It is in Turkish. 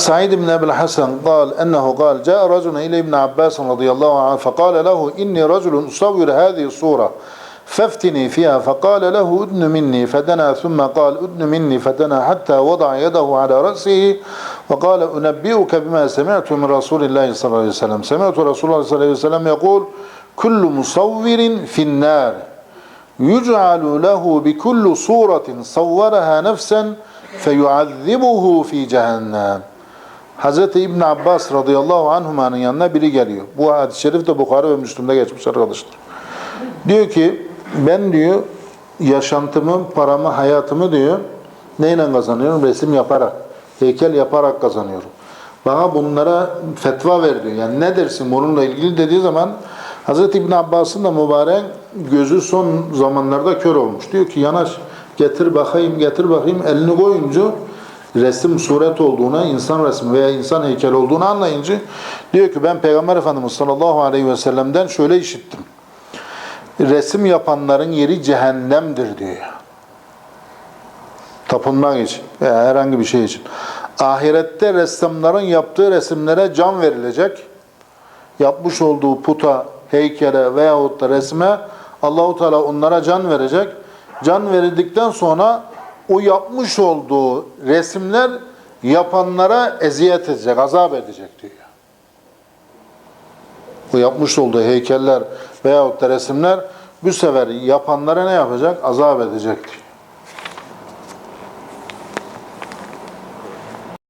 سعيد بن أبي الحسن قال أنه قال جاء رجل إلى ابن عباس رضي الله عنه فقال له إني رجل أصور هذه الصورة فافتني فيها فقال له أدن مني فدنا ثم قال أدن مني فدنا حتى وضع يده على رأسه وقال أنبئك بما سمعت من رسول الله صلى الله عليه وسلم. سمعت رسول الله صلى الله عليه وسلم يقول كل مصور في النار يجعل له بكل صورة صورها نفسا فيعذبه في جهنم. Hazreti İbn Abbas radıyallahu anhumanın yanına biri geliyor. Bu hadis-i şerif de Bukhari ve Müslüm'de geçmiş arkadaşlar. Diyor ki ben diyor yaşantımı, paramı, hayatımı diyor neyle kazanıyorum? Resim yaparak, heykel yaparak kazanıyorum. Bana bunlara fetva ver diyor. Yani ne dersin bununla ilgili dediği zaman Hazreti İbn Abbas'ın da mübarek gözü son zamanlarda kör olmuş. Diyor ki yanaş getir bakayım getir bakayım elini koyunca resim suret olduğuna, insan resmi veya insan heykeli olduğunu anlayınca diyor ki ben Peygamber Efendimiz sallallahu aleyhi ve sellem'den şöyle işittim. Resim yapanların yeri cehennemdir diyor. Tapınmak için veya herhangi bir şey için. Ahirette ressamların yaptığı resimlere can verilecek. Yapmış olduğu puta, heykele veyahut da resme Allahu Teala onlara can verecek. Can verildikten sonra o yapmış olduğu resimler yapanlara eziyet edecek, azap edecek diyor. O yapmış olduğu heykeller veyahut da resimler bu sefer yapanlara ne yapacak? Azap edecek diyor.